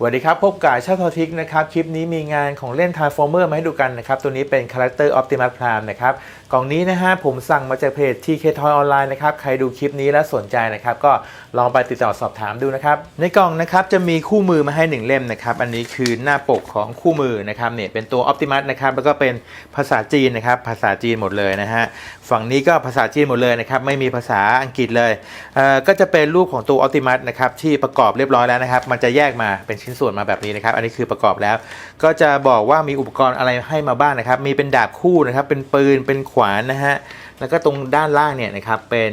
สวัสดีครับ พบกับชาทอทิกนะครับ คลิปนี้มีงานของเล่น Transformer มาให้ดูกันนะครับ ตัวนี้เป็น Character Optimus Prime นะครับ กล่องนี้นะฮะผมสั่งมาจากเพจ TK Toy Online นะครับ ใครดูคลิปนี้แล้วสนใจนะครับ ก็ลองไปติดต่อสอบถามดูนะครับ ในกล่องนะครับจะมีคู่มือมาให้ 1 เล่มนะครับ อันนี้คือหน้าปกของคู่มือนะครับเนี่ยเป็นตัว Optimus นะครับ แล้วก็เป็นภาษาจีนนะครับ ภาษาจีนหมดเลยนะฮะ ฝั่งนี้ก็ภาษาจีนหมดเลยนะครับ ไม่มีภาษาอังกฤษเลย เอ่อ ก็จะเป็นรูปของตัว Optimus นะครับที่ประกอบเรียบร้อยแล้วนะครับ มันจะแยกมาเป็นชิ้นส่วนมาแบบนี้นะครับ อันนี้คือประกอบแล้ว ก็จะบอกว่ามีอุปกรณ์อะไรให้มาบ้างนะครับ มีเป็นดาบคู่นะครับ เป็นปืน เป็นขวานนะฮะ แล้วก็ตรงด้านล่างเนี่ยนะครับ เป็น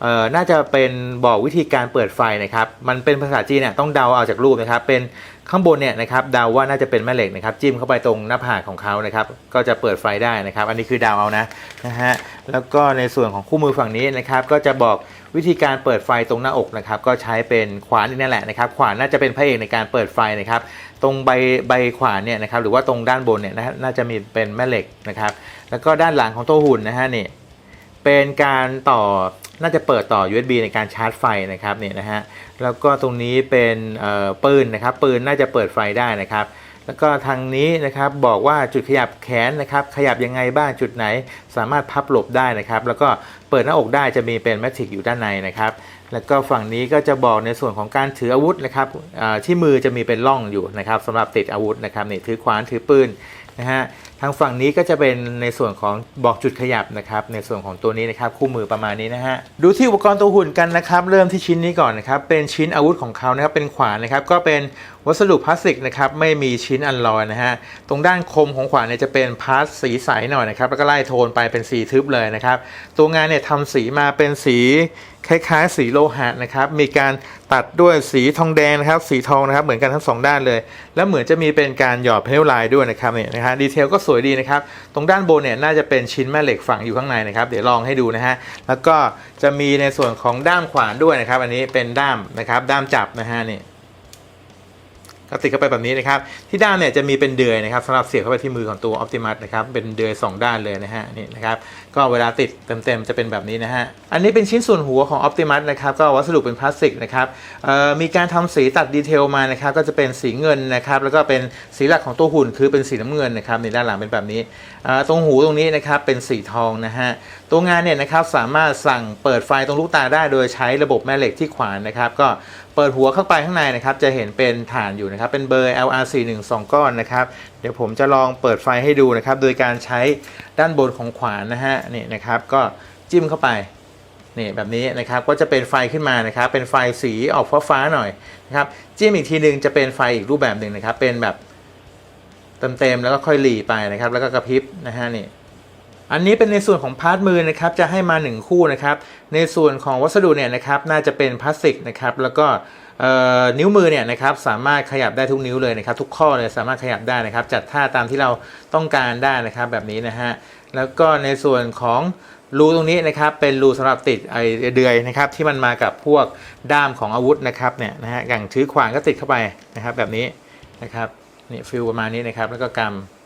เอ่อน่าจะเป็นบอกวิธีการเปิดไฟนะครับ มันเป็นภาษาจีนเนี่ยต้องเดาเอาจากรูปนะครับ เป็นข้างบนเนี่ยนะครับเดาว่าน่าจะเป็นแม่เหล็กนะครับ จิ้มเข้าไปตรงหน้าผากของเขานะครับ ก็จะเปิดไฟได้นะครับ อันนี้คือเดาเอานะนะฮะ แล้วก็ในส่วนของคู่มือฝั่งนี้นะครับ ก็จะบอก วิธีการเปิดไฟตรงหน้าอกนะครับก็ใช้เป็นขวานนี่แหละนะครับขวานน่าจะเป็นพระเอกในการเปิดไฟนะครับตรงใบใบขวานเนี่ยนะครับหรือว่าตรงด้านบนเนี่ยนะฮะน่าจะมีเป็นแม่เหล็กนะครับแล้วก็ด้านหลังของตัวหุ่นนะฮะนี่เป็นการต่อน่าจะเปิดต่อ USB ในการชาร์จไฟนะครับเนี่ยนะฮะแล้วก็ตรงนี้เป็นเอ่อปืนนะครับปืนน่าจะเปิดไฟได้นะครับ แล้วก็ทางนี้นะครับบอกว่าจุดขยับแขนนะครับขยับยังไงบ้างจุดไหน สามารถพับหลบได้นะครับ แล้วก็เปิดหน้าอกได้จะมีเป็นแมทริกอยู่ด้านในนะครับ แล้วก็ฝั่งนี้ก็จะบอกในส่วนของการถืออาวุธนะครับที่มือจะมีเป็นร่องอยู่นะครับสำหรับติดอาวุธนะครับนี่ถือขวานถือปืน นะฮะทางฝั่งนี้ก็จะเป็นในส่วนของบอกจุดขยับนะครับ ในส่วนของตัวนี้นะครับคู่มือประมาณนี้นะฮะดูที่อุปกรณ์ตัวหุ่นกันนะครับ เริ่มที่ชิ้นนี้ก่อนนะครับ เป็นชิ้นอาวุธของเขานะครับเป็นขวานนะครับ ก็เป็นวัสดุพลาสติกนะครับไม่มีชิ้นอัลลอยนะฮะตรงด้านคมของขวานเนี่ยจะเป็นพลาสสีใสหน่อยนะครับแล้วก็ไล่โทนไปเป็นสีทึบเลยนะครับ ตัวงานเนี่ยทำสีมาเป็นสี คล้ายๆ สีโลหะนะครับ มีการตัดด้วยสีทองแดงนะครับ สีทองนะครับ เหมือนกันทั้งสองด้านเลย แล้วเหมือนจะมีเป็นการหยอดเพลลายด้วยนะครับเนี่ยนะฮะดีเทลก็สวยดีนะครับ ตรงด้านบนเนี่ยน่าจะเป็นชิ้นแม่เหล็กฝังอยู่ข้างในนะครับ เดี๋ยวลองให้ดูนะฮะ แล้วก็จะมีในส่วนของด้ามขวานด้วยนะครับ อันนี้เป็นด้ามนะครับ ด้ามจับนะฮะนี่ ก็ติดเข้าไปแบบนี้นะครับ ที่ด้านเนี่ยจะมีเป็นเดือยนะครับสำหรับเสียบเข้าไปที่มือของตัว Optimus นะครับ เป็นเดือย 2 ด้านเลยนะฮะนี่นะครับ ก็เวลาติดเต็มๆจะเป็นแบบนี้นะฮะ อันนี้เป็นชิ้นส่วนหัวของ Optimus นะครับ ก็วัสดุเป็นพลาสติกนะครับมีการทำสีตัดดีเทลมานะครับ ก็จะเป็นสีเงินนะครับ แล้วก็เป็นสีหลักของตัวหุ่นคือเป็นสีน้ำเงินนะครับในด้านหลังเป็นแบบนี้ ตรงหูตรงนี้นะครับเป็นสีทองนะฮะ ตัวงานเนี่ยนะครับสามารถสั่งเปิดไฟตรงลูกตาได้โดยใช้ระบบแม่เหล็กที่ขวานนะครับ ก็ เปิดหัวเข้าไปข้างในนะครับ จะเห็นเป็นฐานอยู่นะครับ เป็นเบอร์ LR41 2 ก้อนนะครับ เดี๋ยวผมจะลองเปิดไฟให้ดูนะครับ โดยการใช้ด้านบนของขวานนะฮะ นี่นะครับ ก็จิ้มเข้าไปนี่แบบนี้นะครับก็จะเป็นไฟขึ้นมานะครับ เป็นไฟสีออกฟ้าๆหน่อยนะครับจิ้มอีกทีหนึ่งจะเป็นไฟอีกรูปแบบหนึ่งนะครับ เป็นแบบเต็มๆแล้วก็ค่อยหลีไปนะครับ แล้วก็กระพริบนะฮะนี่ อันนี้เป็นในส่วนของพาร์ทมือนะครับจะให้มา 1 คู่นะครับในส่วนของวัสดุเนี่ยนะครับน่าจะเป็นพลาสติกนะครับแล้วก็นิ้วมือเนี่ยนะครับสามารถขยับได้ทุกนิ้วเลยนะครับทุกข้อเลยสามารถขยับได้นะครับ จัดท่าตามที่เราต้องการได้นะครับแบบนี้นะฮะแล้วก็ในส่วนของรูตรงนี้นะครับเป็นรูสำหรับติดไอเดือยนะครับที่มันมากับพวกด้ามของอาวุธนะครับเนี่ยนะฮะอย่างถือขวานก็ติดเข้าไปนะครับแบบนี้นะครับนี่ฟิลประมาณนี้นะครับแล้วก็กำ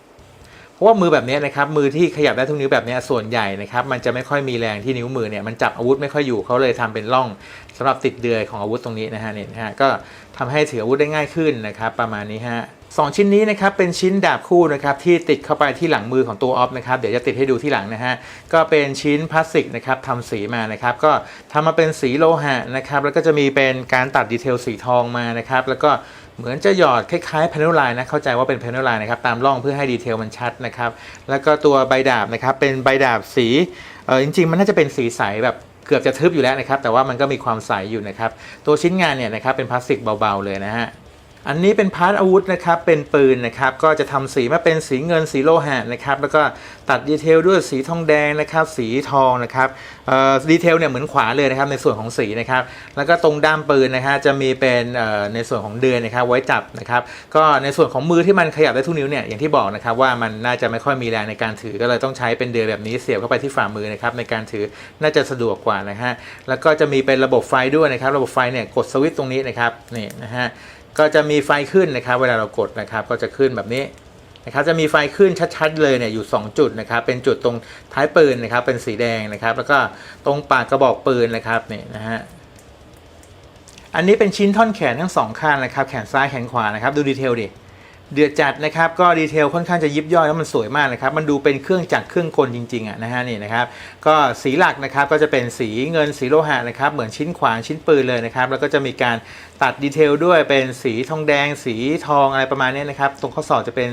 เพราะว่ามือแบบนี้นะครับมือที่ขยับได้ทุกนิ้วแบบนี้ส่วนใหญ่นะครับมันจะไม่ค่อยมีแรงที่นิ้วมือเนี่ยมันจับอาวุธไม่ค่อยอยู่เขาเลยทำเป็นร่องสำหรับติดเดือยของอาวุธตรงนี้นะฮะเนี่ยนะฮะก็ทำให้ถืออาวุธได้ง่ายขึ้นนะครับประมาณนี้ฮะสองชิ้นนี้นะครับเป็นชิ้นดาบคู่นะครับที่ติดเข้าไปที่หลังมือของตัวออฟนะครับเดี๋ยวจะติดให้ดูที่หลังนะฮะก็เป็นชิ้นพลาสติกนะครับทำสีมานะครับก็ทำมาเป็นสีโลหะนะครับแล้วก็จะมีเป็นการตัดดีเทลสีทองมานะครับแล้วก็ เหมือนจะหยอดคล้ายๆแพนเนลไลน์นะเข้าใจว่าเป็นแพนเนลไลน์นะครับตามร่องเพื่อให้ดีเทลมันชัดนะครับแล้วก็ตัวใบดาบนะครับเป็นใบดาบสีเออจริงๆ มันน่าจะเป็นสีใสแบบเกือบจะทึบอยู่แล้วนะครับแต่ว่ามันก็มีความใสอยู่นะครับตัวชิ้นงานเนี่ยนะครับเป็นพลาสติกเบาๆเลยนะฮะ อันนี้เป็นพาร์ทอาวุธนะครับ เป็นปืนนะครับ ก็จะทำสีมาเป็นสีเงินสีโลหะนะครับ แล้วก็ตัดดีเทลด้วยสีทองแดงนะครับ สีทองนะครับดีเทลเนี่ยเหมือนขวาเลยนะครับในส่วนของสีนะครับ แล้วก็ตรงด้ามปืนนะฮะจะมีเป็นในส่วนของเดือนนะครับไว้จับนะครับ ก็ในส่วนของมือที่มันขยับได้ทุกนิ้วเนี่ยอย่างที่บอกนะครับว่ามันน่าจะไม่ค่อยมีแรงในการถือ ก็เลยต้องใช้เป็นเดือยแบบนี้เสียบเข้าไปที่ฝ่ามือนะครับในการถือน่าจะสะดวกกว่านะฮะ แล้วก็จะมีเป็นระบบไฟด้วยนะครับ ระบบไฟเนี่ยกดสวิตช์ตรงนี้นะครับนี่นะฮะ ก็จะมีไฟขึ้นนะครับ เวลาเรากดนะครับ ก็จะขึ้นแบบนี้นะครับจะมีไฟขึ้นชัดๆเลยเนี่ยอยู่ 2 จุดนะครับเป็นจุดตรงท้ายปืนนะครับเป็นสีแดงนะครับ แล้วก็ตรงปากกระบอกปืนนะครับนี่นะฮะอันนี้เป็นชิ้นท่อนแขนทั้งสองข้างนะครับ แขนซ้ายแขนขวานะครับ ดูดีเทลดิ เดือดจัดนะครับก็ดีเทลค่อนข้างจะยิบย่อยแล้วมันสวยมากนะครับมันดูเป็นเครื่องจักรเครื่องกลจริงๆอะนะฮะนี่นะครับก็สีหลักนะครับก็จะเป็นสีเงินสีโลหะนะครับเหมือนชิ้นขวานชิ้นปืนเลยนะครับแล้วก็จะมีการตัดดีเทลด้วยเป็นสีทองแดง สีทองอะไรประมาณนี้นะครับตรงข้อศอกจะเป็น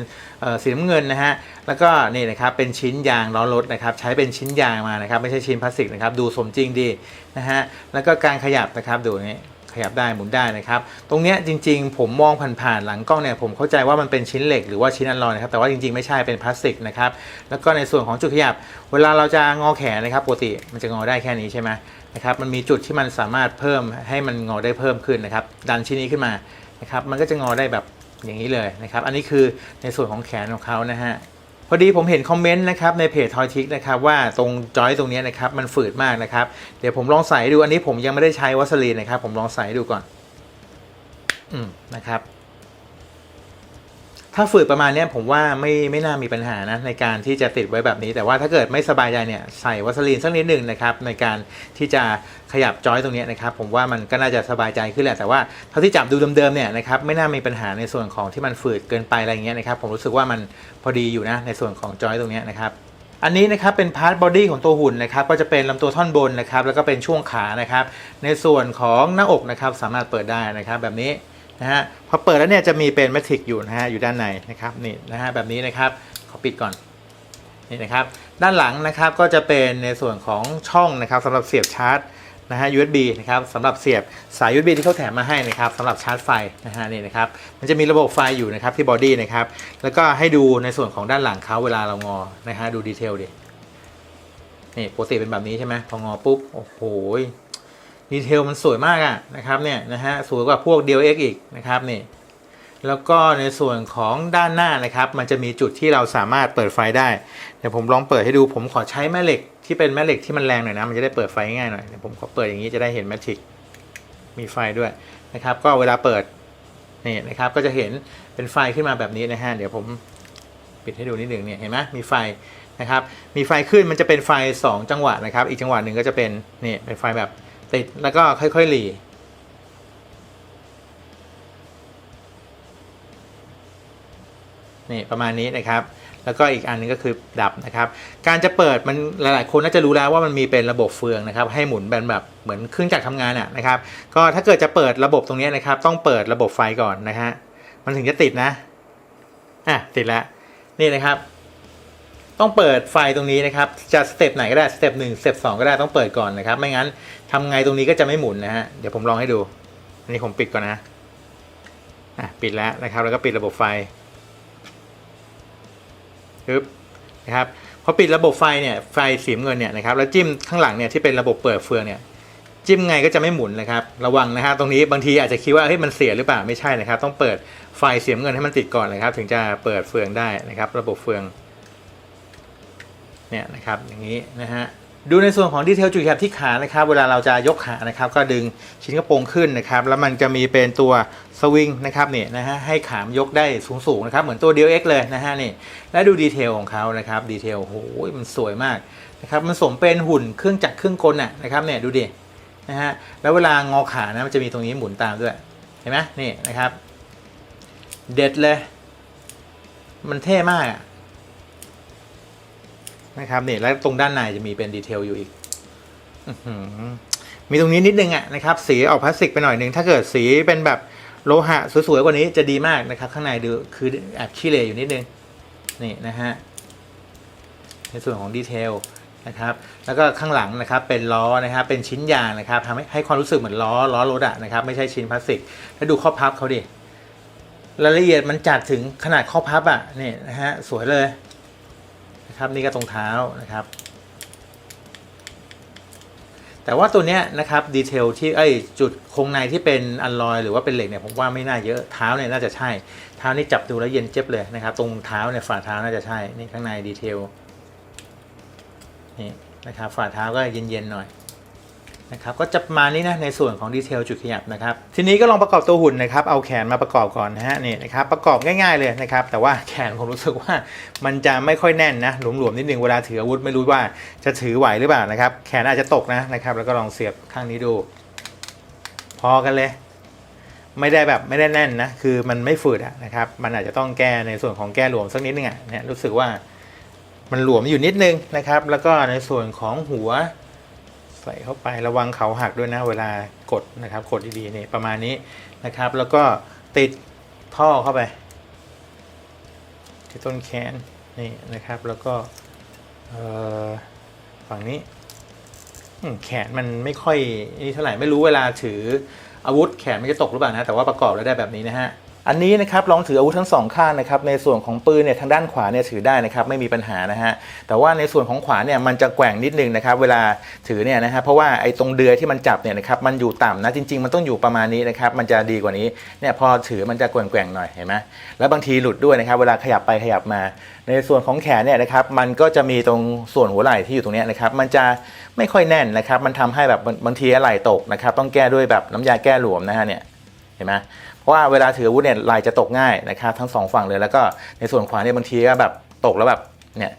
สีน้ำเงินนะฮะแล้วก็นี่นะครับเป็นชิ้นยางล้อรถนะครับใช้เป็นชิ้นยางมานะครับไม่ใช่ชิ้นพลาสติกนะครับดูสมจริงดีนะฮะแล้วก็การขยับนะครับดูนี่ ขยับได้หมุนได้นะครับ ตรงเนี้ยจริง ๆ ผมมองผ่านๆหลังกล้องเนี่ยผมเข้าใจว่ามันเป็นชิ้นเหล็กหรือว่าชิ้นอัลลอยนะครับแต่ว่าจริงๆไม่ใช่เป็นพลาสติกนะครับแล้วก็ในส่วนของจุดขยับ เวลาเราจะงอแขนนะครับปกติมันจะงอได้แค่นี้ใช่ไหมนะครับมันมีจุดที่มันสามารถเพิ่มให้มันงอได้เพิ่มขึ้นนะครับดันชิ้นนี้ขึ้นมานะครับมันก็จะงอได้แบบอย่างนี้เลยนะครับ อันนี้คือในส่วนของแขนของเขานะฮะ พอดีผมเห็นคอมเมนต์นะครับในเพจทอยทิกนะครับว่าตรงจอยตรงนี้นะครับมันฝืดมากนะครับ เดี๋ยวผมลองใส่ดูอันนี้ผมยังไม่ได้ใช้วัสลีนนะครับ ผมลองใส่ดูก่อน อืมนะครับ ถ้าฝืดประมาณนี้ผมว่าไม่ไม่น่ามีปัญหานะในการที่จะติดไว้แบบนี้ แต่ว่าถ้าเกิดไม่สบายใจเนี่ยใส่วัสลีนสักนิดหนึ่งนะครับในการที่จะขยับจอยตรงนี้นะครับผมว่ามันก็น่าจะสบายใจขึ้นแหละแต่ว่าเท่าที่จับดูเดิมๆเนี่ยนะครับไม่น่ามีปัญหาในส่วนของที่มันฝืดเกินไปอะไรเงี้ยนะครับผมรู้สึกว่ามันพอดีอยู่นะในส่วนของจอยตรงนี้นะครับอันนี้นะครับเป็นพาร์ทบอดี้ของตัวหุ่นนะครับก็จะเป็นลำตัวท่อนบนนะครับแล้วก็เป็นช่วงขานะครับในส่วนของหน้าอกนะครับสามารถเปิดได้นะครับแบบนี้ นะฮะพอเปิดแล้วเนี่ยจะมีเป็นแมทริกอยู่นะฮะอยู่ด้านในนะครับนี่นะฮะแบบนี้นะครับขอปิดก่อนนี่นะครับด้านหลังนะครับก็จะเป็นในส่วนของช่องนะครับสำหรับเสียบชาร์จนะฮะ USB นะครับสำหรับเสียบสาย USB ที่เขาแถมมาให้นะครับสำหรับชาร์จไฟนะฮะนี่นะครับมันจะมีระบบไฟอยู่นะครับที่บอดี้นะครับแล้วก็ให้ดูในส่วนของด้านหลังเขาเวลาเรางอนะฮะดูดีเทลดินี่ปกติเป็นแบบนี้ใช่ไหมพองอปุ๊บโอ้โห ดีเทลมันสวยมากอะนะครับเนี่ยนะฮะสวยกว่าพวก DLX อีกนะครับนี่แล้วก็ในส่วนของด้านหน้านะครับ มันจะมีจุดที่เราสามารถเปิดไฟได้ เดี๋ยวผมลองเปิดให้ดูผมขอใช้แม่เหล็กที่เป็นแม่เหล็กที่มันแรงหน่อยนะ มันจะได้เปิดไฟง่ายหน่อยเดี๋ยวผมขอเปิดอย่างนี้จะได้เห็นแมทริกมีไฟด้วยนะครับ ก็เวลาเปิดนี่นะครับก็จะเห็นเป็นไฟขึ้นมาแบบนี้นะฮะเดี๋ยวผมปิดให้ดูนิดหนึ่งเนี่ยเห็นไหมมีไฟนะครับ มีไฟขึ้นมันจะเป็นไฟ 2 จังหวะนะครับ อีกจังหวะหนึ่งก็จะเป็นนี่เป็นไฟแบบ ติดแล้วก็ค่อยๆหลีนี่ประมาณนี้นะครับ แล้วก็อีกอันนึงก็คือดับนะครับ การจะเปิดมันหลายๆ คนน่าจะรู้แล้วว่ามันมีเป็นระบบเฟืองนะครับ ให้หมุนแบบแบบเหมือนเครื่องจักรทำงานอะนะครับ ก็ถ้าเกิดจะเปิดระบบตรงนี้นะครับ ต้องเปิดระบบไฟก่อนนะฮะมันถึงจะติดนะอะติดแล้วนี่นะครับ ต้องเปิดไฟตรงนี้นะครับ จะสเต็ปไหนก็ได้สเต็ปหนึ่งสเต็ปสองก็ได้ต้องเปิดก่อนนะครับ ไม่งั้นทำไงตรงนี้ก็จะไม่หมุนนะฮะ เดี๋ยวผมลองให้ดู อันนี้ผมปิดก่อนนะอะปิดแล้วนะครับ แล้วก็ปิดระบบไฟปึ๊บนะครับ พอปิดระบบไฟเนี่ย ไฟสีเงินเนี่ยนะครับ แล้วจิ้มข้างหลังเนี่ยที่เป็นระบบเปิดเฟืองเนี่ยจิ้มไงก็จะไม่หมุนนะครับ ระวังนะครับตรงนี้บางทีอาจจะคิดว่าเฮ้ยมันเสียหรือเปล่าไม่ใช่นะครับ ต้องเปิดไฟเสีน้ำเงินให้มันติดก่อนนะครับ ถึงจะเปิดเฟืองได้นะครับ ระบบเฟือง เนี่ยนะครับอย่างนี้นะฮะดูในส่วนของดีเทลจุดแคบที่ขานะครับ เวลาเราจะยกขานะครับ ก็ดึงชิ้นกระโปรงขึ้นนะครับ แล้วมันจะมีเป็นตัวสวิงนะครับเนี่ยนะฮะให้ขามยกได้สูงๆนะครับ เหมือนตัว d ดี X เลยนะฮะนี่และดูดีเทลของเขานะครับดีเทลโอ้โหมันสวยมากนะครับมันสมเป็นหุ่นเครื่องจักรเครื่องกลน่ะนะครับเนี่ยดูดินะฮะแล้วเวลางอขานะมันจะมีตรงนี้หมุนตามด้วยเห็นไหมนี่นะครับ เด็ดเลย มันเท่มากอะ นะครับนี่แล้วตรงด้านในจะมีเป็นดีเทลอยู่อีกมีตรงนี้นิดนึงอะนะครับ สีออกพลาสติกไปหน่อยนึง ถ้าเกิดสีเป็นแบบโลหะสวยๆกว่านี้จะดีมากนะครับ ข้างในดูคือแอบขี้เหร่อยู่นิดนึงนี่นะฮะในส่วนของดีเทลนะครับ แล้วก็ข้างหลังนะครับเป็นล้อนะครับ เป็นชิ้นยางนะครับทำให้ให้ความรู้สึกเหมือนล้อล้อรถอะนะครับ ไม่ใช่ชิ้นพลาสติก แล้วดูข้อพับเขาดิรายละเอียดมันจัดถึงขนาดข้อพับอะนี่นะฮะสวยเลย นะครับนี่ก็ตรงเท้านะครับ แต่ว่าตัวเนี้ยนะครับดีเทลที่ไอจุดโครงในที่เป็นอัลลอยหรือว่าเป็นเหล็กเนี่ยผมว่าไม่น่าเยอะเท้าเนี่ยน่าจะใช่ เท้านี่จับดูแล้วเย็นเจ็บเลยนะครับ ตรงเท้าเนี่ยฝ่าเท้าน่าจะใช่นี่ข้างในดีเทลนี่นะครับฝ่าเท้าก็เย็นๆหน่อย นะครับก็จะมานี้นะในส่วนของดีเทลจุดขยับนะครับทีนี้ก็ลองประกอบตัวหุ่นนะครับเอาแขนมาประกอบก่อนนะฮะนี่นะครับประกอบง่ายๆเลยนะครับแต่ว่าแขนผมรู้สึกว่ามันจะไม่ค่อยแน่นนะหลวมๆนิดนึงเวลาถืออาวุธไม่รู้ว่าจะถือไหวหรือเปล่านะครับแขนอาจจะตกนะนะครับแล้วก็ลองเสียบข้างนี้ดู พอกันเลยไม่ได้แบบไม่ได้แน่นนะคือมันไม่ฝืดอะนะครับมันอาจจะต้องแก้ในส่วนของแก้หลวมสักนิดนึงอะเนี่ยรู้สึกว่ามันหลวมอยู่นิดนึงนะครับแล้วก็ในส่วนของหัว ใส่เข้าไประวังเขาหักด้วยนะเวลากดนะครับกดดีๆนี่ประมาณนี้นะครับ แล้วก็ติดท่อเข้าไป ที่ต้นแขนนี่นะครับ แล้วก็เอ่อฝั่งนี้แขนมันไม่ค่อยนี่เท่าไหร่ไม่รู้เวลาถืออาวุธแขนมันจะตกหรือเปล่านะแต่ว่าประกอบแล้วได้แบบนี้นะฮะ อันนี้นะครับลองถืออาวุธทั้งสองข้างนะครับในส่วนของปืนเนี่ยทางด้านขวาเนี่ยถือได้นะครับไม่มีปัญหานะฮะแต่ว่าในส่วนของขวาเนี่ยมันจะแกว่งนิดนึงนะครับเวลาถือเนี่ยนะฮะเพราะว่าไอ้ตรงเดือยที่มันจับเนี่ยนะครับมันอยู่ต่ำนะจริง ๆ มันต้องอยู่ประมาณนี้นะครับมันจะดีกว่านี้เนี่ยพอถือมันจะแกว่งๆหน่อยเห็นไหมแล้วบางทีหลุดด้วยนะครับเวลาขยับไปขยับมา ในส่วนของแขนเนี่ยนะครับมันก็จะมีตรงส่วนหัวไหล่ที่อยู่ตรงนี้นะครับมันจะไม่ค่อยแน่นนะครับมันทำให้แบบบางทีไหล่ตกนะครับต้องแก้ด้วยแบบน้ำยาแก้หลวมนะฮะเนี่ยเห็นไหม ราะว่าเวลาถืออาวุธเนี่ยลายจะตกง่ายนะครับทั้งสองฝั่งเลยแล้วก็ในส่วนขวาเนี่ยบางทีก็แบบตกแล้วแบบเนี่ย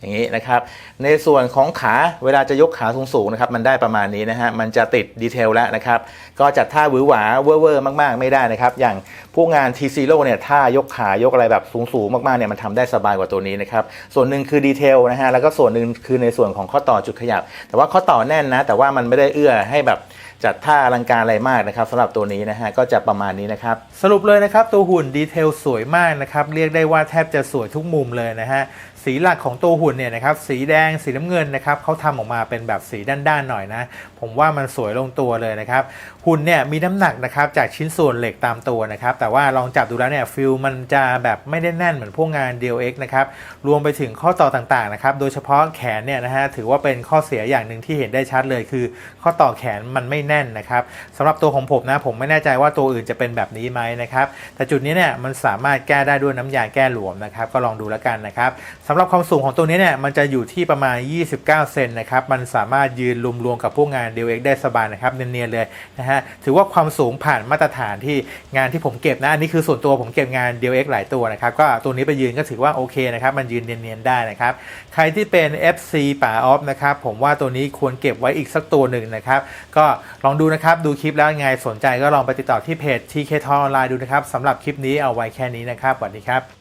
อย่างนี้นะครับ ในส่วนของขาเวลาจะยกขาสูงๆนะครับมันได้ประมาณนี้นะฮะมันจะติดดีเทลแล้วนะครับ ก็จัดท่าหวือหวาเว่อร์มากๆ ไม่ได้นะครับ อย่างพวกงาน T Zero เนี่ยท่ายกขายกอะไรแบบสูงๆ มากๆเนี่ยมันทำได้สบายกว่าตัวนี้นะครับ ส่วนหนึ่งคือดีเทลนะฮะแล้วก็ส่วนหนึ่งคือในส่วนของข้อต่อจุดขยับ แต่ว่าข้อต่อแน่นนะ แต่ว่ามันไม่ได้เอื้อให้แบบจัดท่าอลังการอะไรมากนะครับสำหรับตัวนี้นะฮะก็จะประมาณนี้นะครับ สรุปเลยนะครับ ตัวหุ่นดีเทลสวยมากนะครับ เรียกได้ว่าแทบจะสวยทุกมุมเลยนะฮะ สีหลักของตัวหุ่นเนี่ยนะครับสีแดงสีน้ำเงินนะครับเขาทำออกมาเป็นแบบสีด้านๆหน่อยนะ ผมว่ามันสวยลงตัวเลยนะครับหุ่นเนี่ยมีน้ำหนักนะครับจากชิ้นส่วนเหล็กตามตัวนะครับแต่ว่าลองจับดูแล้วเนี่ยฟิลมันจะแบบไม่ได้แน่นเหมือนพวกงาน DLX นะครับรวมไปถึงข้อต่อต่างๆนะครับโดยเฉพาะแขนเนี่ยนะฮะถือว่าเป็นข้อเสียอย่างหนึ่งที่เห็นได้ชัดเลยคือ ข้อต่อแขนมันไม่แน่นนะครับสำหรับตัวของผมนะผมไม่แน่ใจว่าตัวอื่นจะเป็นแบบนี้ไหมนะครับแต่จุดนี้เนี่ยมันสามารถแก้ได้ด้วยน้ำยาแก้หลวมนะครับก็ลองดูแล้วกันนะครับสำหรับความสูงของตัวนี้เนี่ยมันจะอยู่ที่ประมาณ 29 เซนนะครับ มันสามารถยืนรวมๆกับพวกงาน DLX ได้สบายนะครับ เนียนๆเลยนะฮะ ถือว่าความสูงผ่านมาตรฐานที่งานที่ผมเก็บนะ อันนี้คือส่วนตัวผมเก็บงาน DLX หลายตัวนะครับ ก็ตัวนี้ไปยืนก็ถือว่าโอเคนะครับ มันยืนเนียนๆได้นะครับ ใครที่เป็น FC ป่าออฟนะครับ ผมว่าตัวนี้ควรเก็บไว้อีกสักตัวหนึ่งนะครับ ก็ลองดูนะครับ ดูคลิปแล้วไงสนใจก็ลองไปติดต่อที่เพจ TK t o ออนไลน์ดูนะครับสำหรับคลิปนี้เอาไว้แค่นี้นะครับสวัสดีครับ